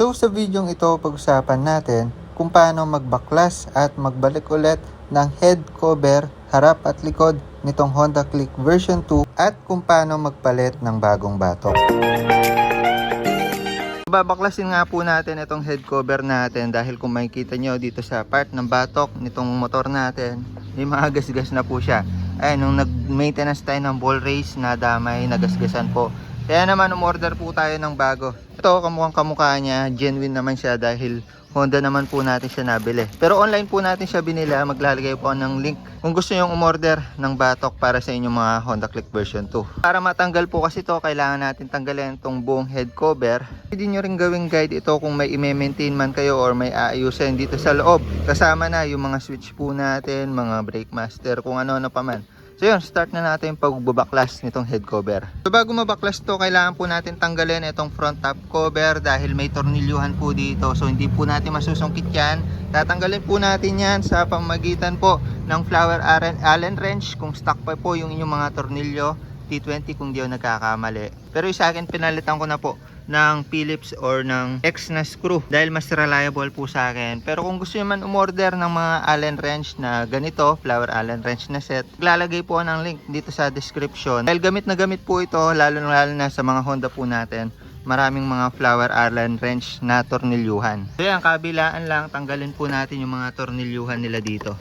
So sa videong ito, pag-usapan natin kung paano magbaklas at magbalik ulit ng head cover, harap at likod nitong Honda Click version 2 at kung paano magpalit ng bagong batok. Babaklasin nga po natin itong head cover natin dahil kung makikita nyo dito sa part ng batok nitong motor natin, may mga gasgas na po siya. Ay, nung nag-maintenance tayo ng ball race na damay, nagasgasan po. Kaya naman umorder po tayo ng bago. Ito, kamukhang kamukha niya, genuine naman siya dahil Honda naman po natin siya nabili. Pero online po natin siya binili. Maglalagay po ng link kung gusto nyong umorder ng batok para sa inyong mga Honda Click version 2. Para matanggal po kasi to kailangan natin tanggalin itong buong head cover. Pwede nyo rin gawing guide ito kung may i-maintain man kayo or may aayusin dito sa loob. Kasama na yung mga switch po natin, mga brake master, kung ano-ano pa man. So yun, start na natin yung pagbabaklas nitong head cover. So bago mabaklas to, kailangan po natin tanggalin itong front top cover dahil may tornilyuhan po dito. So hindi po natin masusungkit yan. Tatanggalin po natin yan sa pamagitan po ng flower Allen wrench kung stock pa po yung inyong mga tornilyo. T20 kung di ako nagkakamali. Pero yung sa akin, pinalitan ko na po ng Phillips or ng X na screw dahil mas reliable po sa akin. Pero kung gusto nyo man umorder ng mga Allen wrench na ganito, flower Allen wrench na set, lalagay po ng link dito sa description. Dahil gamit na gamit po ito, lalo na lalo na sa mga Honda po natin maraming mga flower Allen wrench na tornilyuhan. So yan, kabilaan lang, tanggalin po natin yung mga tornilyuhan nila dito.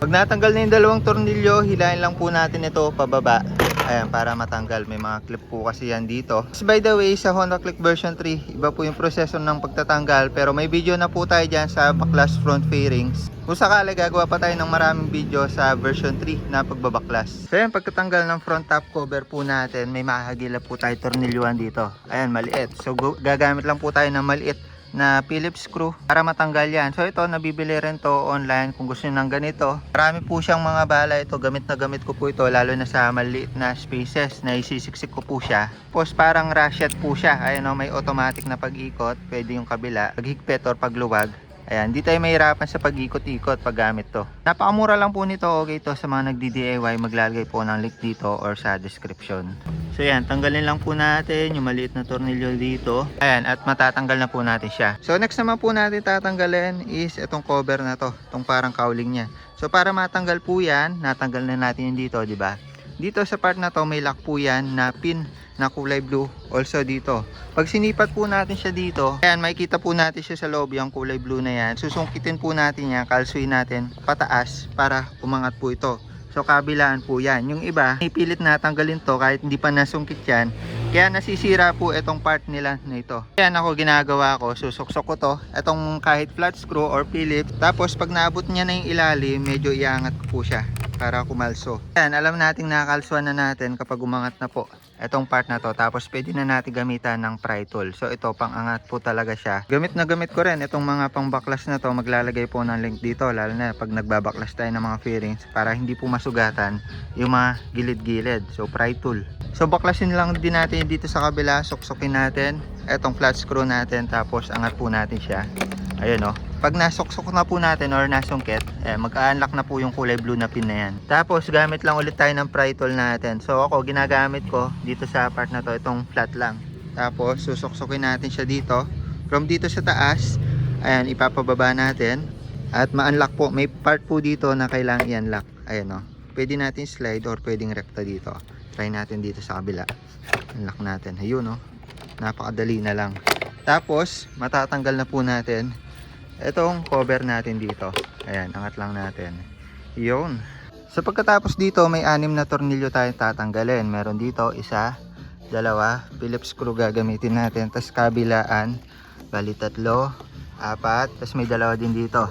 Pag natanggal na yung dalawang tornilyo, hilahin lang po natin ito pababa. Ayan, para matanggal. May mga clip po kasi yan dito. By the way, sa Honda Click version 3, iba po yung proseso ng pagtatanggal. Pero may video na po tayo dyan sa baklas front fairings. Kung sakali, gagawa pa tayo ng maraming video sa version 3 na pagbabaklas. So, ayan, pagkatanggal ng front top cover po natin, may mahagila po tayo tornilyuhan dito. Ayan, maliit. So, gagamit lang po tayo ng maliit na Phillips screw para matanggal yan. So ito, nabibili rin to online kung gusto nyo ng ganito. Marami po siyang mga bala ito. Gamit na gamit ko po ito lalo na sa maliit na spaces na isisiksik ko po siya. Tapos parang ratchet po siya. Ayan o, may automatic na pag-ikot. Pwede yung kabila. Paghigpit or pagluwag. Ayan, di tayo mahirapan sa pag-ikot-ikot pag gamit to. Napakamura lang po nito. Okay to sa mga nagdi-DIY. Maglalagay po ng link dito or sa description. So yan, tanggalin lang po natin yung maliit na tornilyo dito. Ayan, at matatanggal na po natin siya. So next naman po natin tatanggalin is itong cover na to. Itong parang cowling niya. So para matanggal po yan, natanggal na natin yung dito, di ba? Dito sa part na to, may lock po yan na pin na kulay blue. Also dito. Pag sinipat po natin siya dito, ayan, makikita po natin siya sa loob, yung kulay blue na yan. Susungkitin po natin yan, kalsuin natin pataas para umangat po ito. So kabilaan po yan. Yung iba, ipilit na tanggalin to kahit hindi pa nasungkit yan. Kaya nasisira po itong part nila na ito. Yan ako ginagawa ko, susuksok ko to. Itong kahit flat screw or Phillips. Tapos pag naabot niya na yung ilalim, medyo iangat po siya para kumalso. Yan, alam nating nakakalsuan na natin kapag umangat na po itong part na to. Tapos pwede na natin gamitan ng pry tool. So ito, pang angat po talaga siya. Gamit na gamit ko rin itong mga pang baklas na to. Maglalagay po ng link dito. Lalo na pag nagbabaklas tayo ng mga fairings para hindi po masugatan yung mga gilid-gilid. So pry tool. So baklasin lang din natin dito sa kabila. Suksukin natin itong flat screw natin. Tapos angat po natin siya. Ayun o. Pag nasuksok na po natin or nasungkit, eh, mag-unlock na po yung kulay blue na pin na yan. Tapos gamit lang ulit tayo ng pry tool natin. So ako ginagamit ko dito sa part na to, itong flat lang. Tapos susuksukin natin siya dito. From dito sa taas, ayan, ipapababa natin. At ma-unlock po, may part po dito na kailangan i-unlock. Ayan o. Pwede natin slide or pwedeng rekta dito. Try natin dito sa kabila. Unlock natin. Ayun o. Napakadali na lang. Tapos, matatanggal na po natin itong cover natin dito. Ayan, angat lang natin. Yun. So pagkatapos dito, may anim na tornilyo tayong tatanggalin. Meron dito, isa, dalawa, Phillips screw gagamitin natin. Tapos kabilaan, bali tatlo, apat, tapos may dalawa din dito.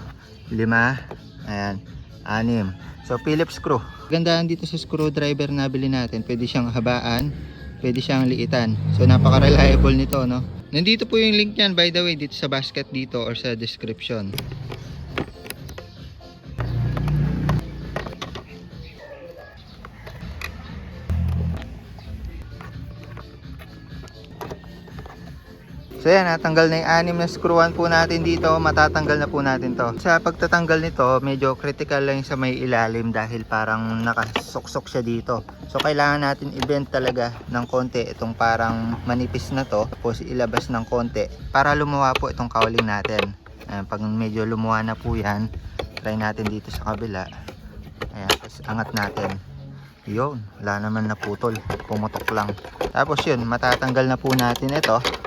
Lima, ayan, anim. So Phillips screw. Gandaan dito sa screwdriver na bili natin. Pwede siyang habaan, pwede siyang liitan. So napaka-reliable nito, no? Nandito po yung link niyan by the way dito sa basket dito or sa description. So yan, natanggal na yung anim na screwan po natin dito. Matatanggal na po natin to. Sa pagtatanggal nito, medyo critical lang sa may ilalim dahil parang nakasuksok siya dito. So kailangan natin i-bend talaga ng konti itong parang manipis na to. Tapos ilabas ng konti para lumuwa po itong cowling natin. Ayan, pag medyo lumuwa na po yan, try natin dito sa kabila. Ayan, tapos angat natin. Yun, wala naman naputol. Pumutok lang. Tapos yun, matatanggal na po natin ito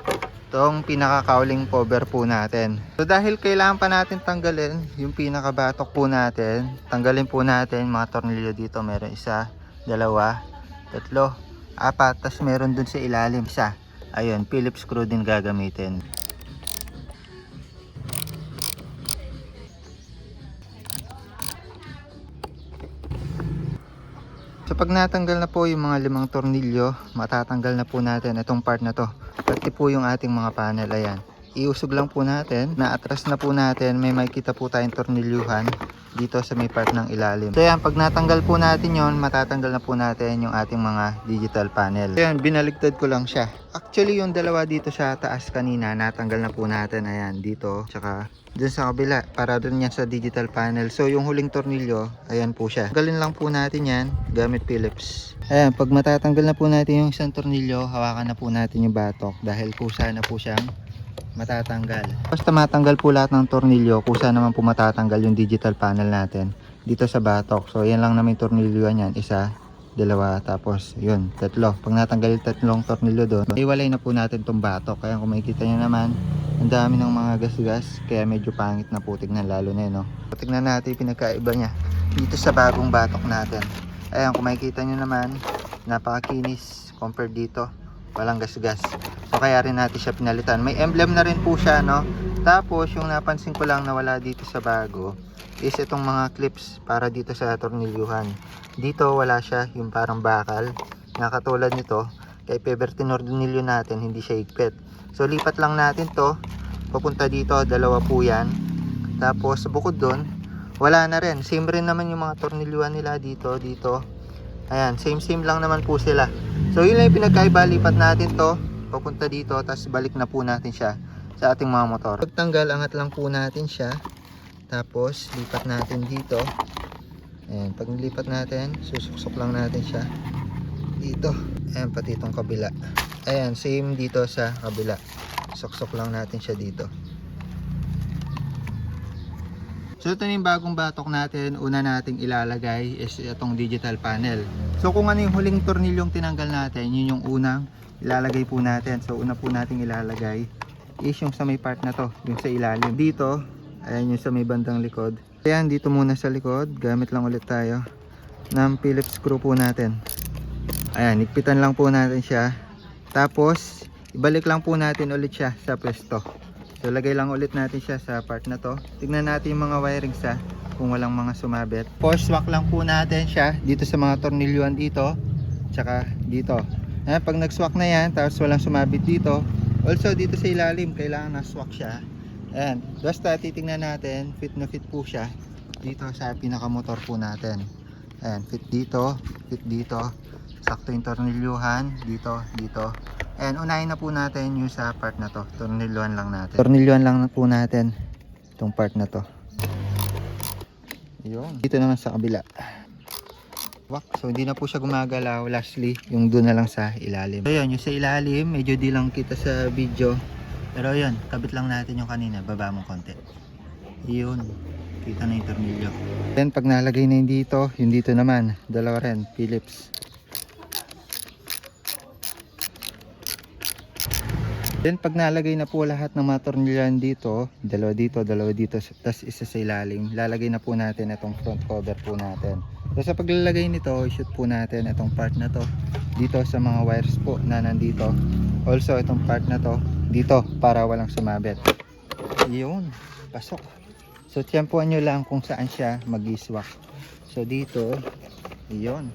itong pinaka-cowling cover po natin. So dahil kailangan pa natin tanggalin yung pinaka-batok po natin, tanggalin po natin mga tornilyo dito. Meron isa, dalawa, tatlo, apat, tas meron dun sa ilalim isa. Ayun, Phillips screw din gagamitin. So pag natanggal na po yung mga limang tornilyo, matatanggal na po natin itong part na to. Pati po yung ating mga panel, ayan. Iusog lang po natin, na-atras na po natin, may makikita po tayong tornilyuhan dito sa may part ng ilalim. So yan, pag natanggal po natin yon, matatanggal na po natin yung ating mga digital panel. So yan, binaligtad ko lang siya. Actually, yung dalawa dito sa taas kanina, natanggal na po natin, ayan, dito, tsaka dun sa kabila, para dun yan sa digital panel. So yung huling tornilyo, ayan po siya. Galin lang po natin yan, gamit Phillips. Ayan, pag matatanggal na po natin yung isang tornilyo, hawakan na po natin yung batok dahil kusa na po siyang matatanggal. Basta matanggal po lahat ng tornilyo, kusa naman po matatanggal yung digital panel natin dito sa batok. So, yan lang namin tornilyo yan. Isa, dalawa, tapos yun, tatlo. Pag natanggal yung tatlong tornilyo doon, iwalay na po natin tong batok. Kaya kung makikita nyo naman, ang dami ng mga gas-gas, kaya medyo pangit na po tignan lalo na yun. No? So, tignan natin pinagkaiba niya dito sa bagong batok natin. Ayan, kung makikita nyo naman, napakakinis compared dito. Walang gas-gas. So kaya rin natin siya pinalitan. May emblem na rin po siya, no? Tapos, yung napansin ko lang na wala dito sa bago is itong mga clips para dito sa tornilyuhan. Dito wala siya, yung parang bakal. Na katulad nito, kay Peber tinornilyo natin, hindi siya higpit. So lipat lang natin to, papunta dito, dalawa po yan. Tapos bukod doon, wala na rin. Same rin naman yung mga tornilyuhan nila dito, dito. Ayan, same same lang naman po sila. So yun lang yung pinagkaiba, lipat natin to, papunta dito, tapos balik na po natin siya sa ating mga motor. Pagtanggal, angat lang po natin siya. Tapos, lipat natin dito. Ayan, pag nilipat natin, susuksok lang natin siya dito. Ayan, pati itong kabila. Ayan, same dito sa kabila. Suksok lang natin siya dito. So ito na yung bagong batok natin. Una nating ilalagay is itong digital panel. So kung ano yung huling tornilyong tinanggal natin, yun yung unang ilalagay po natin. So una po nating ilalagay is yung sa may part na to, yung sa ilalim. Dito, ayan yung sa may bandang likod. Ayan, dito muna sa likod. Gamit lang ulit tayo ng Phillips screw po natin. Ayan, ikpitan lang po natin siya. Tapos, ibalik lang po natin ulit siya sa pwesto. So lagay lang ulit natin siya sa part na to. Tignan natin yung mga wiring sa kung walang mga sumabit. Force swak lang po natin siya dito sa mga tornilyuhan dito. Tsaka dito. Ayan, pag nag-swak na yan, tapos walang sumabit dito. Also dito sa ilalim, kailangan na-swak siya. Ayan, basta titingnan natin, fit na fit po siya dito sa pinakamotor po natin. Ayan, fit dito, fit dito. Sakto yung tornilyuhan, dito, dito. And unahin na po natin yung sa part na to. Tornilyoan lang natin. Tornilyoan lang po natin itong part na to. Yun. Dito naman sa kabila. Wak. So hindi na po siya gumagalaw. Lastly, yung doon na lang sa ilalim. So yun, yung sa ilalim, medyo di lang kita sa video. Pero yun, kabit lang natin yung kanina. Baba mo konti. Yun. Kita na yung tornilyo. Then pag nalagay na yung dito, yung dito naman, dalawa rin, Phillips. Then pag nalagay na po lahat ng mga tornilyan dito, dalawa dito, dalawa dito, tas isa sa ilalim, lalagay na po natin itong front cover po natin. So sa paglalagay nito, shoot po natin itong part na to dito sa mga wires po na nandito. Also itong part na to dito para walang sumabit. Yun, pasok. So tiyempuan nyo lang kung saan siya mag-iswak. So dito, yun.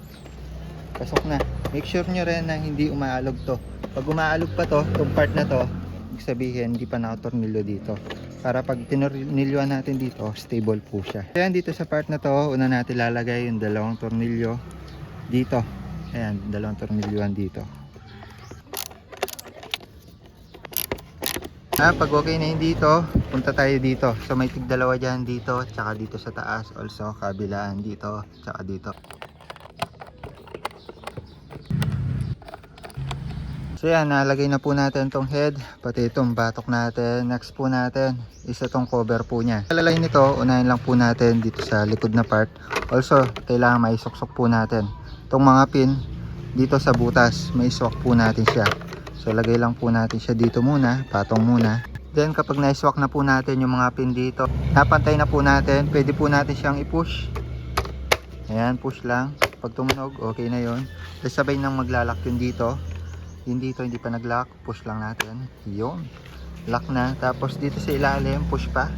Pasok na. Make sure nyo rin na hindi umaalog to. Pag umaalog pa to, itong part na to, ibig sabihin hindi pa nakatornilyo dito. Para pag tinornilyoan natin dito, stable po siya. Ayan dito sa part na to, una natin lalagay yung dalawang tornilyo dito. Ayan, dalawang tornilyoan dito. Ah, pag okay na yun dito, punta tayo dito. So may tig dalawa dyan dito, tsaka dito sa taas. Also, kabilaan dito, tsaka dito. So yan, nalagay na po natin tong head, pati itong batok natin. Next po natin, isa tong cover po niya. Alalay nito, unahin lang po natin dito sa likod na part. Also, kailangan may suksok po natin. Itong mga pin, dito sa butas, may swak po natin siya. So lagay lang po natin siya dito muna, patong muna. Then kapag na-swak na po natin yung mga pin dito, napantay na po natin, pwede po natin siyang i-push. Ayan, push lang. Pag tumunog, okay na yon. Tapos sabay nang maglalak yun dito. Yun dito, hindi pa nag-lock. Push lang natin. Yun. Lock na. Tapos dito sa ilalim, push pa.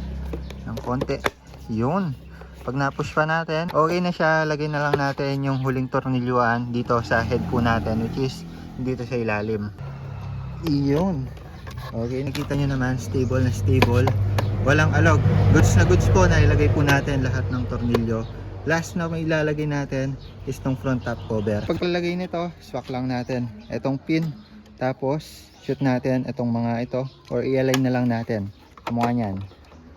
Ng konti. Yun. Pag na-push pa natin, okay na siya. Lagay na lang natin yung huling tornilyuan dito sa head po natin, which is dito sa ilalim. Iyon. Okay, nakita nyo naman, stable na stable. Walang alog. Goods na goods po na ilagay po natin lahat ng tornilyo. Last na may ilalagay natin is tong front top cover. Paglalagay nito, swak lang natin itong pin. Tapos, shoot natin itong mga ito or i-align na lang natin. Kumuha niyan.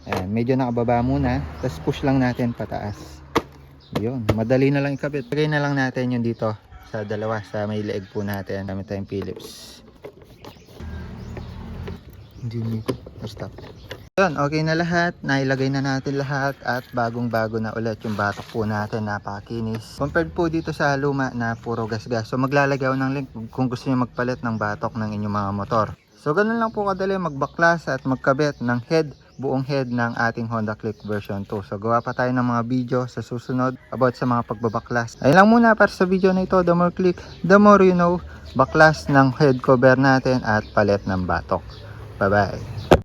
Ayan, medyo nakababa muna. Tapos push lang natin pataas. Yun, madali na lang ikabit. Lagay na lang natin yun dito sa dalawa sa may leeg po natin. Gamit tayong Phillips. Hindi nito. Stop. Yun, okay na lahat. Nailagay na natin lahat at bagong-bago na ulit yung batok po natin. Napakakinis. Compared po dito sa luma na puro gas-gas. So maglalagay ng link kung gusto niyo magpalit ng batok ng inyong mga motor. So ganun lang po kadali magbaklas at magkabit ng head buong head ng ating Honda Click version 2. So gawa pa tayo ng mga video sa susunod about sa mga pagbabaklas. Ayun lang muna para sa video na ito. The more click, the more you know. Baklas ng head cover natin at palit ng batok. Bye bye.